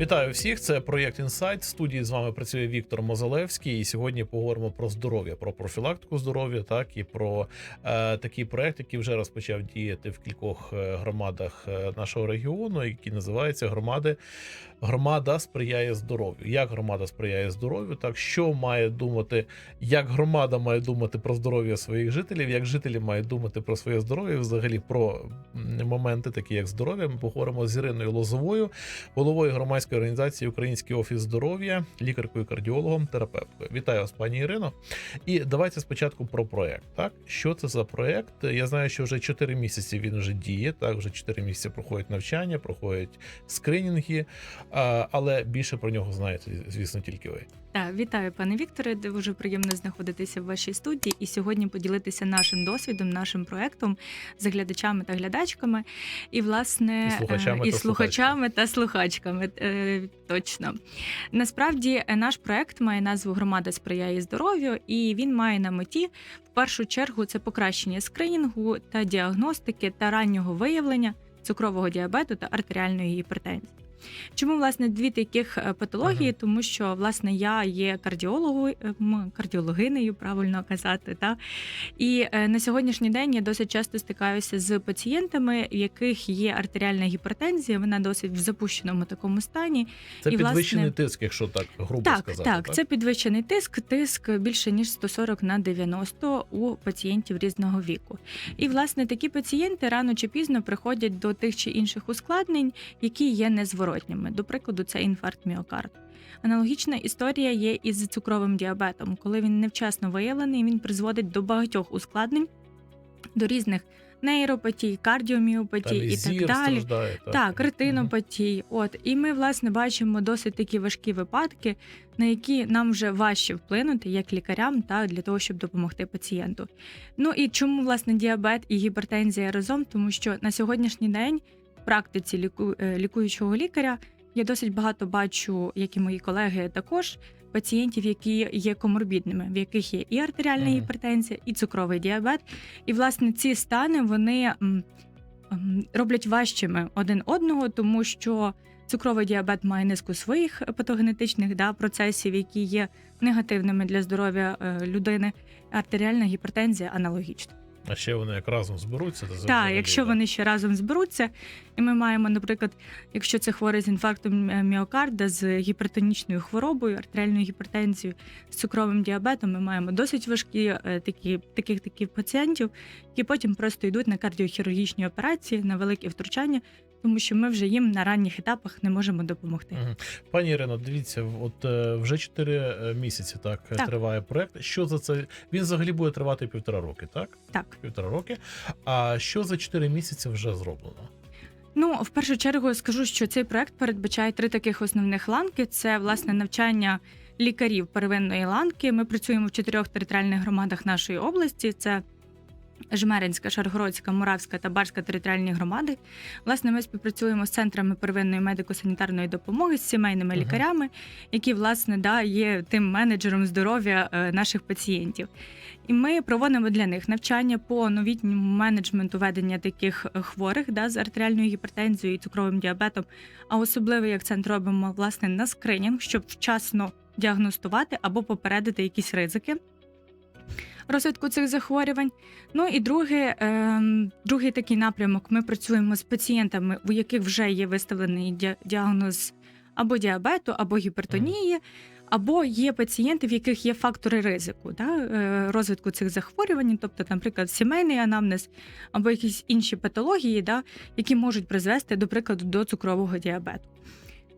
Вітаю всіх! Це проєкт Інсайт. Студії з вами працює Віктор Мозалевський. І сьогодні поговоримо про здоров'я, про профілактику здоров'я, так і про е, такий проект, який вже розпочав діяти в кількох е, громадах е, нашого регіону, який називається громади. Громада сприяє здоров'ю. Як громада сприяє здоров'ю? Так що має думати, як громада має думати про здоров'я своїх жителів, як жителі мають думати про своє здоров'я, взагалі про моменти, такі як здоров'я. Ми поговоримо з Іриною Лозовою, головою громадської організації Український офіс здоров'я, лікаркою, кардіологом, терапевткою. Вітаю вас, пані Ірино. І давайте спочатку про проект. Так, що це за проект? Я знаю, що вже 4 місяці він вже діє. Так, вже 4 місяці проходять навчання, проходять скринінги, але більше про нього знаєте, звісно, тільки ви. Так, вітаю, пане Вікторе. Дуже приємно знаходитися в вашій студії і сьогодні поділитися нашим досвідом, нашим проектом з глядачами та глядачками, і власне І слухачами е, і та слухачами та слухачками. Точно насправді е, наш проект має назву Громада сприяє здоров'ю, і він має на меті в першу чергу це покращення скринінгу та діагностики та раннього виявлення цукрового діабету та артеріальної гіпертензії. Чому власне дві таких е, патології? Ага. Тому що власне я є кардіологою, кардіологинею, правильно казати, та і е, на сьогоднішній день я досить часто стикаюся з пацієнтами, в яких є артеріальна гіпертензія. Вона досить в запущеному такому стані. Це І, підвищений власне, тиск, якщо так грубо Так, сказати. так, це підвищений тиск, тиск більше ніж 140 на 90 у пацієнтів різного віку. І власне такі пацієнти рано чи пізно приходять до тих чи інших ускладнень, які є незворотніми. До прикладу, це інфаркт міокарду. Аналогічна історія є із цукровим діабетом. Коли він невчасно виявлений, він призводить до багатьох ускладнень, до різних нейропатій, кардіоміопатій Там і і зір так далі. страждає. Так, Мгм. ретинопатій. От і ми власне бачимо досить такі важкі випадки, на які нам вже важче вплинути як лікарям, та для того, щоб допомогти пацієнту. Ну і чому власне діабет і гіпертензія разом? Тому що на сьогоднішній день практиці ліку... е, лікуючого лікаря я досить багато бачу, як і мої колеги також. Пацієнтів, які є коморбідними, в яких є і артеріальна Мгм. гіпертензія, і цукровий діабет. І власне ці стани вони роблять важчими один одного, тому що цукровий діабет має низку своїх патогенетичних да, процесів, які є негативними для здоров'я е, людини. Артеріальна гіпертензія аналогічна. А ще вони як разом зберуться, то Так, якщо вони ще разом зберуться, і ми маємо, наприклад, якщо це хворий з інфарктом е, міокарда, з гіпертонічною хворобою, артеріальною гіпертензією, з цукровим діабетом, ми маємо досить важкі е, такі, таких таких пацієнтів, які потім просто йдуть на кардіохірургічні операції, на великі втручання, тому що ми вже їм на ранніх етапах не можемо допомогти. Пані Ірино, дивіться, от е, вже 4 місяці так, е, Так. триває проект. Що за це? Він взагалі буде тривати півтора роки, так? Так. Півтора роки. А що за 4 місяці вже зроблено? Ну, в першу чергу скажу, що цей проект передбачає три таких основних ланки: це власне навчання лікарів первинної ланки. Ми працюємо в чотирьох територіальних громадах нашої області. Це Жмеринська, Шаргородська, Муравська та Барська територіальні громади. Власне, ми співпрацюємо з центрами первинної медико-санітарної допомоги, з сімейними Мгм. лікарями, які власне да, є тим менеджером здоров'я е, наших пацієнтів. І ми проводимо для них навчання по новітньому менеджменту ведення таких е, хворих да, з артеріальною гіпертензією і цукровим діабетом. А особливий акцент робимо власне на скринінг, щоб вчасно діагностувати або попередити якісь ризики. Розвитку цих захворювань. Ну і друге, ем, другий такий напрямок. Ми працюємо з пацієнтами, у яких вже є виставлений діагноз або діабету, або гіпертонії, або є пацієнти, в яких є фактори ризику да, е, розвитку цих захворювань, тобто, наприклад, сімейний анамнез або якісь інші патології, да, які можуть призвести, до прикладу, до цукрового діабету.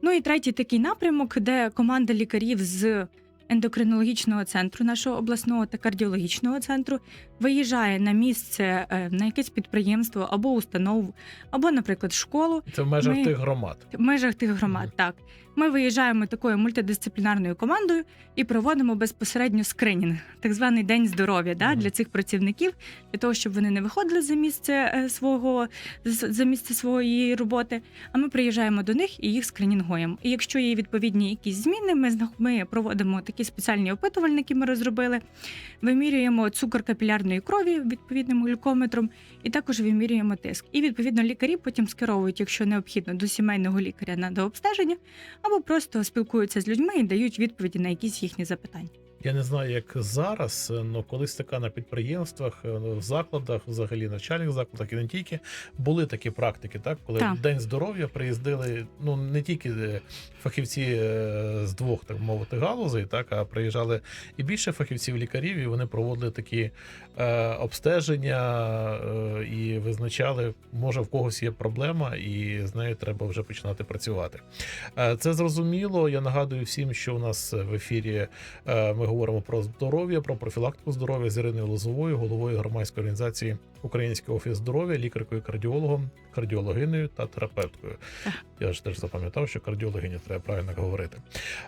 Ну і третій такий напрямок, де команда лікарів з ендокринологічного центру нашого обласного та кардіологічного центру виїжджає на місце е, на якесь підприємство або установу, або, наприклад, школу Це в межах Ми- тих громад. в межах тих громад. mm. Так, ми виїжджаємо такою мультидисциплінарною командою і проводимо безпосередньо скринінг, так званий день здоров'я да, для цих працівників, для того, щоб вони не виходили за місце е, свого за місце своєї роботи. А ми приїжджаємо до них і їх скринінгуємо. І якщо є відповідні якісь зміни, ми ми проводимо такі спеціальні опитувальники ми розробили. Вимірюємо цукор капілярної крові відповідним глюкометром, і також вимірюємо тиск. І відповідно лікарі потім скеровують, якщо необхідно, до сімейного лікаря на дообстеження, або просто спілкуються з людьми і дають відповіді на якісь їхні запитання. Я не знаю, як зараз, але колись така на підприємствах, е, в закладах, взагалі навчальних закладах і не тільки були такі практики, так коли Так. в день здоров'я приїздили ну не тільки е, фахівці е, з двох, так мовити, галузей, так а приїжджали і більше фахівців лікарів, і вони проводили такі е, обстеження е, і визначали, може в когось є проблема, і з нею треба вже починати працювати. Е, Це зрозуміло. Я нагадую всім, що у нас в ефірі е, ми говоримо про здоров'я, про профілактику здоров'я з Іриною Лозовою, головою громадської організації Український офіс здоров'я, лікаркою, кардіологом, кардіологиною та терапевткою. Я ж теж запам'ятав, що кардіологиня треба правильно говорити.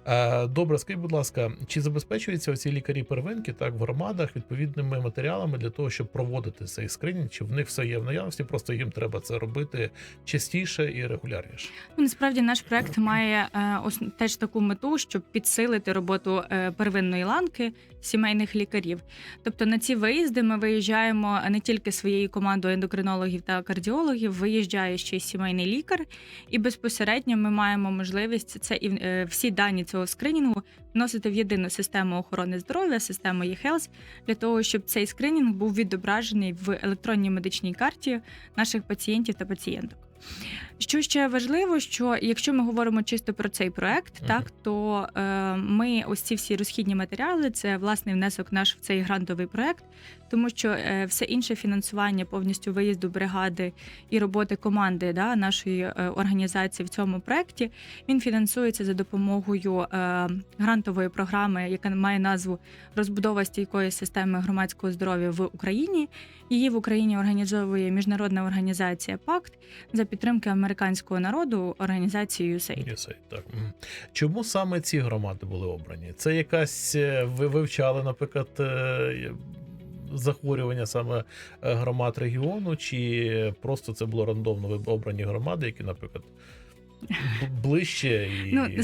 Е, Добре, скажіть, будь ласка, чи забезпечуються ці лікарі первинки так в громадах відповідними матеріалами для того, щоб проводити цей скринінг? Чи в них все є в наявності? Просто їм треба це робити частіше і регулярніше? Ну, Насправді наш проект має е, ос- теж таку мету, щоб підсилити роботу е, первинної ланки сімейних лікарів. Тобто на ці виїзди ми виїжджаємо не тільки своєю командою ендокринологів та кардіологів, виїжджає ще й сімейний лікар, і безпосередньо ми маємо можливість це і е, всі дані цього скринінгу вносити в єдину систему охорони здоров'я, систему eHealth, для того, щоб цей скринінг був відображений в електронній медичній карті наших пацієнтів та пацієнток. Що ще важливо, що якщо ми говоримо чисто про цей проект, Мгм. так то е, ми ось ці всі розхідні матеріали, це власний внесок наш в цей грантовий проект, тому що е, все інше фінансування повністю виїзду бригади і роботи команди да, нашої е, організації в цьому проекті, він фінансується за допомогою е, грантової програми, яка має назву Розбудова стійкої системи громадського здоров'я в Україні. Її в Україні організовує міжнародна організація ПАКТ за підтримки американського народу організації USAID. USAID, так. Чому саме ці громади були обрані? Це якась е, ви вивчали, наприклад, е, захворювання саме е, громад регіону, чи просто це було рандомно обрані громади, які, наприклад, ближче і Ну ними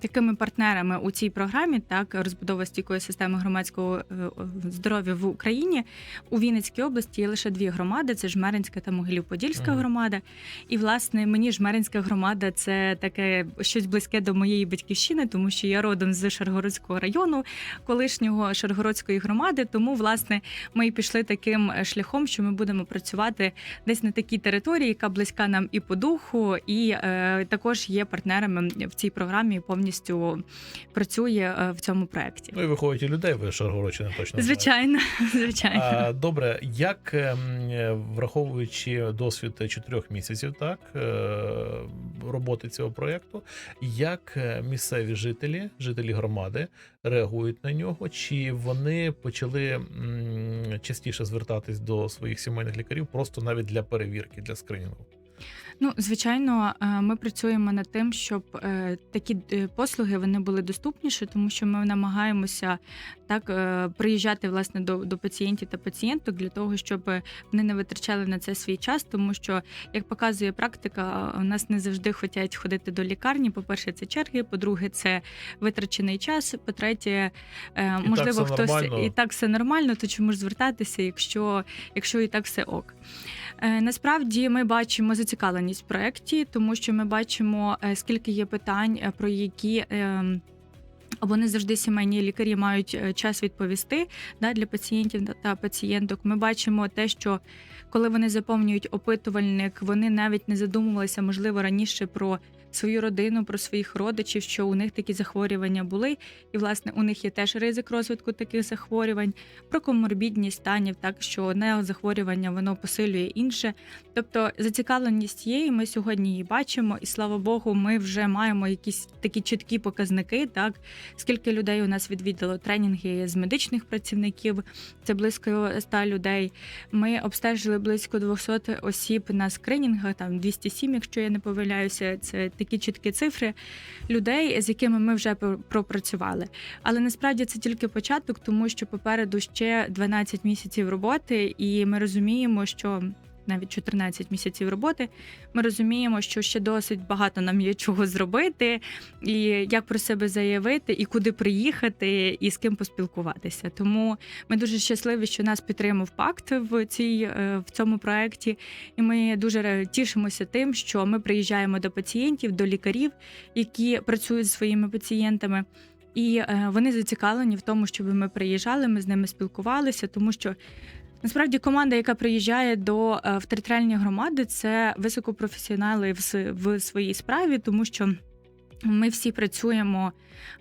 такими партнерами у цій програмі, так розбудова стійкої системи громадського е, здоров'я в Україні у Вінницькій області є лише дві громади: це Жмеринська та Могилів-Подільська Мгм. громада. І власне мені Жмеринська громада це таке щось близьке до моєї батьківщини, тому що я родом з Шаргородського району, колишнього Шаргородської громади. Тому власне ми і пішли таким е, шляхом, що ми будемо працювати десь на такій території, яка близька нам і по духу, і е, також є партнерами в цій програмі. Повністю працює е, в цьому проєкті. Ну і виходить і людей, ви Шаргородщини точно знаєте. Звичайно, звичайно. А, добре, як ем, враховуючи досвід чотирьох місяців, так е, роботи цього проєкту, як е, місцеві жителі, жителі громади реагують на нього? Чи вони почали частіше звертатись до своїх сімейних лікарів просто навіть для перевірки, для скринінгу? Ну, звичайно, е, ми працюємо над тим, щоб е, такі е, послуги вони були доступніші, тому що ми намагаємося так приїжджати власне до, до пацієнтів та пацієнток для того, щоб вони не витрачали на це свій час, тому що, як показує практика, у нас не завжди хочуть ходити до лікарні. По-перше, це черги, по-друге, це витрачений час. По-третє, можливо, все хтось нормально. і так все нормально, то чому ж звертатися, якщо, якщо і так все ок. Насправді ми бачимо зацікавленість в проєкті, тому що ми бачимо, е, скільки є питань, е, про які. ем, Або не завжди сімейні лікарі мають е, час відповісти да, для пацієнтів та пацієнток. Ми бачимо те, що коли вони заповнюють опитувальник, вони навіть не задумувалися, можливо, раніше про свою родину, про своїх родичів, що у них такі захворювання були, і власне у них є теж ризик розвитку таких захворювань, про коморбідність станів, так що одне захворювання воно посилює інше. Тобто зацікавленість є, і ми сьогодні її бачимо, і слава Богу, ми вже маємо якісь такі чіткі показники. Так скільки людей у нас відвідало тренінги з медичних працівників, це близько 100 людей. Ми обстежили близько 200 осіб на скринінгах, там 207, якщо я не помиляюся. Це такі чіткі цифри людей, з якими ми вже пропрацювали. Але насправді це тільки початок, тому що попереду ще 12 місяців роботи, і ми розуміємо, що навіть 14 місяців роботи, ми розуміємо, що ще досить багато нам є чого зробити, і як про себе заявити, і куди приїхати, і з ким поспілкуватися. Тому ми дуже щасливі, що нас підтримав пакт в цій е, в цьому проєкті. І ми дуже тішимося тим, що ми приїжджаємо до пацієнтів, до лікарів, які працюють зі своїми пацієнтами. І е, вони зацікавлені в тому, щоб ми приїжджали, ми з ними спілкувалися, тому що насправді команда, яка приїжджає до е, в територіальні громади, це високопрофесіонали в, в своїй справі, тому що. Ми всі працюємо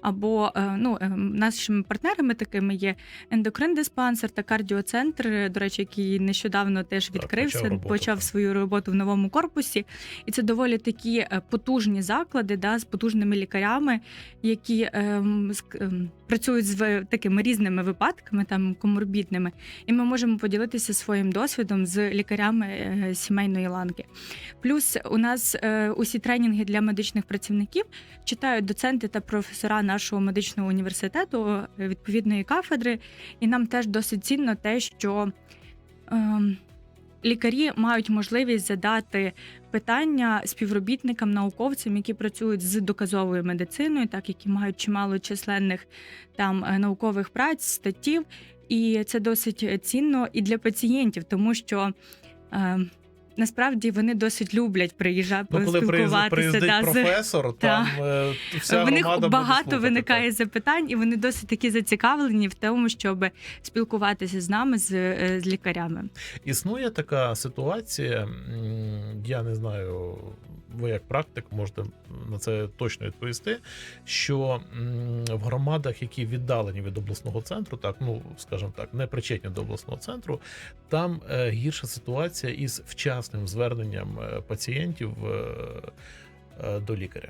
або е, ну, е, нашими партнерами такими є ендокрин-диспансер та кардіоцентр, до речі, який нещодавно теж Так, відкрився, почав почав, роботу, свою роботу в новому корпусі. І це доволі такі потужні заклади, да, з потужними лікарями, які ем, ем, працюють з такими різними випадками, там коморбідними. І ми можемо поділитися своїм досвідом з лікарями е, сімейної ланки. Плюс у нас е, усі тренінги для медичних працівників читають доценти та професора нашого медичного університету е, відповідної кафедри. І нам теж досить цінно те, що ем, лікарі мають можливість задати питання співробітникам, науковцям, які працюють з доказовою медициною, так які мають чимало численних там е, наукових праць, статтів. І це досить цінно і для пацієнтів, тому що. Насправді вони досить люблять приїжджати Ну, коли спілкуватися да, професор, професор, там е, вся в них багато виникає так. запитань, і вони досить такі зацікавлені в тому, щоб спілкуватися з нами, з, е, з лікарями. Існує така ситуація, я не знаю, ви як практик можете на це точно відповісти. Що в громадах, які віддалені від обласного центру, так ну скажімо так, не причетні до обласного центру, там е, гірша ситуація із вчасним зверненням е, пацієнтів е, до лікаря.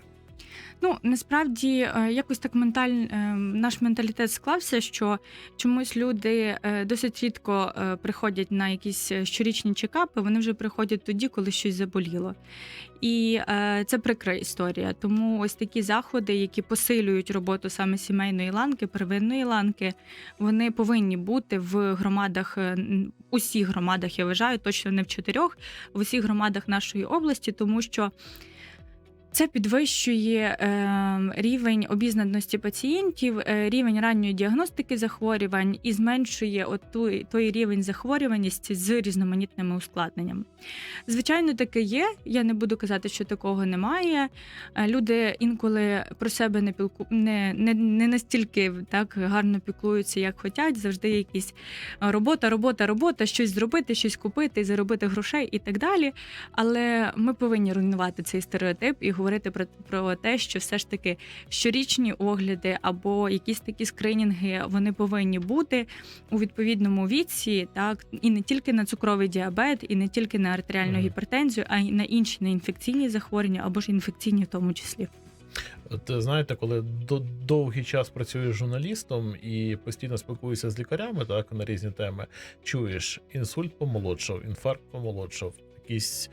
Ну насправді е, якось так менталь, е, наш менталітет склався, що чомусь люди е, досить рідко приходять на якісь щорічні чекапи. Вони вже приходять тоді, коли щось заболіло. І це прикра історія. Тому ось такі заходи, які посилюють роботу саме сімейної ланки, первинної ланки, вони повинні бути в громадах, усіх громадах, я вважаю, точно не в чотирьох, в усіх громадах нашої області, тому що. Це підвищує е, рівень обізнаності пацієнтів, е, рівень ранньої діагностики захворювань і зменшує от той, той рівень захворюваності з різноманітними ускладненнями. Звичайно, таке є. Я не буду казати, що такого немає. Е, Люди інколи про себе не пілку не, не, не настільки так гарно піклуються, як хочуть. Завжди якісь робота, робота, робота, щось зробити, щось купити, заробити грошей і так далі. Але ми повинні руйнувати цей стереотип і говорити про, про те, що все ж таки щорічні огляди або якісь такі скринінги вони повинні бути у відповідному віці, так і не тільки на цукровий діабет, і не тільки на артеріальну Мгм. гіпертензію, а й на інші неінфекційні захворювання або ж інфекційні в тому числі. От знаєте, коли до довгий час працюєш журналістом і постійно спілкуєшся з лікарями, так на різні теми, чуєш, інсульт помолодшав, інфаркт помолодшав, якісь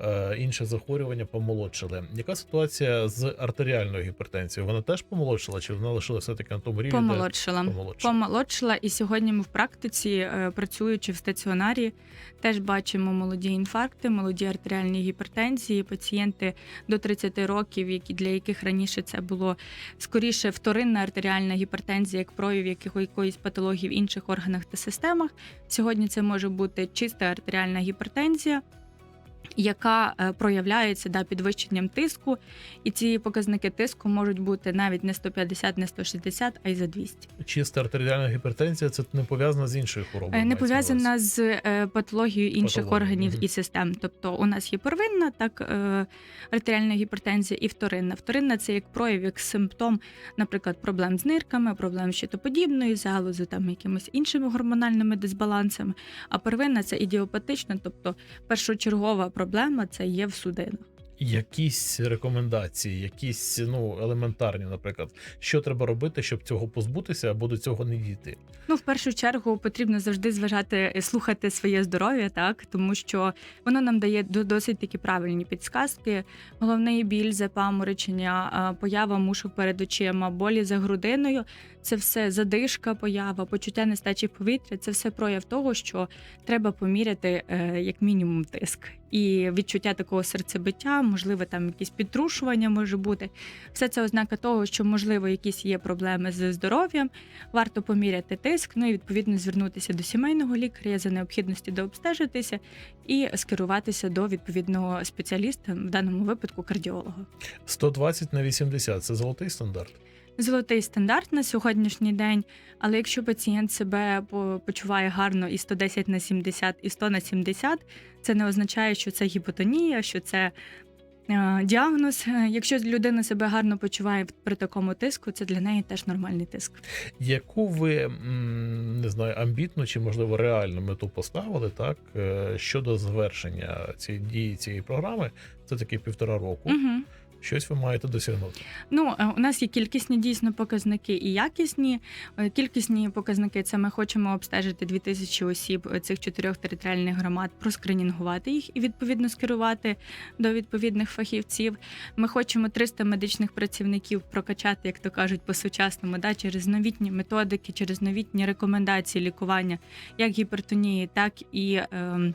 е, інші захворювання помолодшили. Яка ситуація з артеріальною гіпертензією? Вона теж помолодшила, чи вона лишилася все-таки на тому рівні? де Помолодшила. помолодшила? Помолодшила, і сьогодні ми в практиці, е, працюючи в стаціонарі, теж бачимо молоді інфаркти, молоді артеріальні гіпертензії, пацієнти до 30 років, які для яких раніше це було скоріше вторинна артеріальна гіпертензія, як прояв якоїсь патології в інших органах та системах. Сьогодні це може бути чиста артеріальна гіпертензія. Яка е, проявляється да, підвищенням тиску, і ці показники тиску можуть бути навіть не 150, не 160, а й за 200. Чиста артеріальна гіпертензія це не пов'язано з іншою хворобою. Е, Не пов'язана з е, патологією інших Патологією, органів мгм. і систем. Тобто у нас є первинна, так артеріальна гіпертензія і вторинна. Вторинна це як прояв, як симптом, наприклад, проблем з нирками, проблем з щитоподібною залозою, там якимись іншими гормональними дисбалансами. А первинна це ідіопатична, тобто першочергова проблема це є в судинах. якісь рекомендації, якісь ну елементарні, наприклад, що треба робити, щоб цього позбутися або до цього не дійти. Ну, в першу чергу потрібно завжди зважати, е, слухати своє здоров'я, так тому що воно нам дає до- досить такі правильні підсказки. Головний біль, запаморочення, поява мушок перед очима, болі за грудиною це все задишка, поява, почуття нестачі повітря. Це все прояв того, що треба поміряти е, як мінімум тиск. І відчуття такого серцебиття, можливо, там якісь підтрушування може бути. Все це ознака того, що можливо якісь є проблеми з здоров'ям варто поміряти тиск, ну і відповідно звернутися до сімейного лікаря за необхідності дообстежитися і скеруватися до відповідного спеціаліста, в даному випадку кардіолога. 120 на 80 – це золотий стандарт. Золотий стандарт на сьогоднішній день, але якщо пацієнт себе почуває гарно і 110 на 70, і 100 на 70, це не означає, що це гіпотонія, що це е, діагноз. Якщо людина себе гарно почуває при такому тиску, це для неї теж нормальний тиск. Яку ви не знаю, амбітну чи можливо реальну мету поставили так е, щодо завершення цієї дії цієї програми? Це таки півтора року. Угу. Щось ви маєте досягнути. Ну, е, у нас є кількісні дійсно показники і якісні. Е, Кількісні показники це ми хочемо обстежити 2000 осіб е, цих чотирьох територіальних громад, проскринінгувати їх і відповідно скерувати до відповідних фахівців. Ми хочемо 300 медичних працівників прокачати, як то кажуть, по сучасному, да, через новітні методики, через новітні рекомендації лікування як гіпертонії, так і. ем,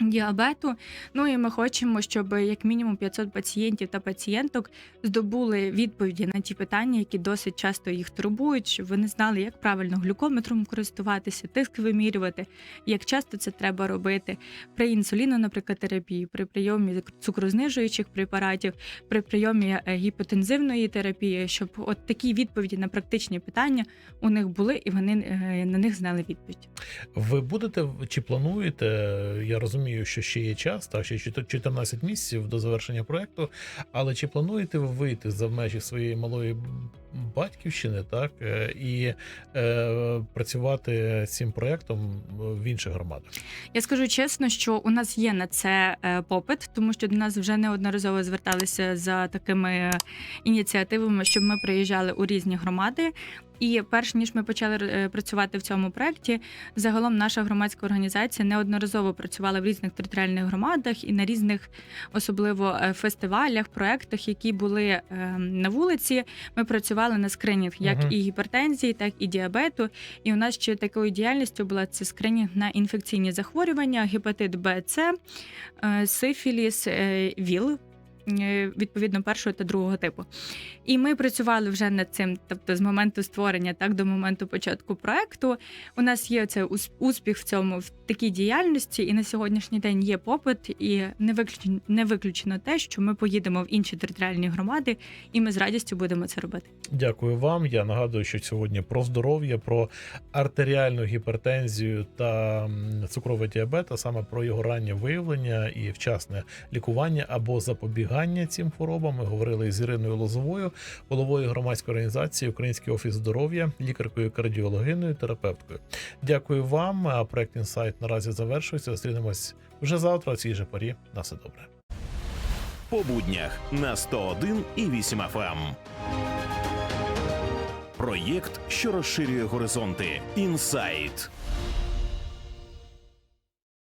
Діабету, ну і ми хочемо, щоб як мінімум 500 пацієнтів та пацієнток здобули відповіді на ті питання, які досить часто їх турбують, щоб вони знали, як правильно глюкометром користуватися, тиск вимірювати, як часто це треба робити при інсуліно, наприклад, терапії, при прийомі цукрознижуючих препаратів, при прийомі е, гіпотензивної терапії, щоб от такі відповіді на практичні питання у них були, і вони е, на них знали відповідь. Ви будете чи плануєте? Я розумію, що ще є час, та ще 14 місяців до завершення проекту. Але чи плануєте ви вийти за межі своєї малої батьківщини, так е, і е, працювати цим проектом в інших громадах? Я скажу чесно, що у нас є на це е, попит, тому що до нас вже неодноразово зверталися за такими ініціативами, щоб ми приїжджали у різні громади. І перш ніж ми почали е, працювати в цьому проєкті, загалом наша громадська організація неодноразово працювала в різних територіальних громадах і на різних, особливо е, фестивалях, проєктах, які були е, на вулиці. Ми працювали на скринінг як Мгм. і гіпертензії, так і діабету. І у нас ще такою діяльністю була це скринінг на інфекційні захворювання, гепатит Б, С, сифіліс, ВІЛ. Е, Відповідно, першого та другого типу, і ми працювали вже над цим, тобто з моменту створення, так до моменту початку проекту. У нас є це успіх в цьому в такій діяльності, і на сьогоднішній день є попит, і не виключено, не виключено те, що ми поїдемо в інші територіальні громади, і ми з радістю будемо це робити. Дякую вам. Я нагадую, що сьогодні про здоров'я, про артеріальну гіпертензію та цукровий діабет, а саме про його раннє виявлення і вчасне лікування або запобігання цим хворобам. Ми говорили з Іриною Лозовою, головою громадської організації Український офіс здоров'я, лікаркою кардіологиною, терапевткою. Дякую вам. Проект інсайт наразі завершується. Зустрінемось вже завтра. о цій же порі. На все добре. по буднях на 101 і 8 FM. Проєкт, що розширює горизонти. Інсайт.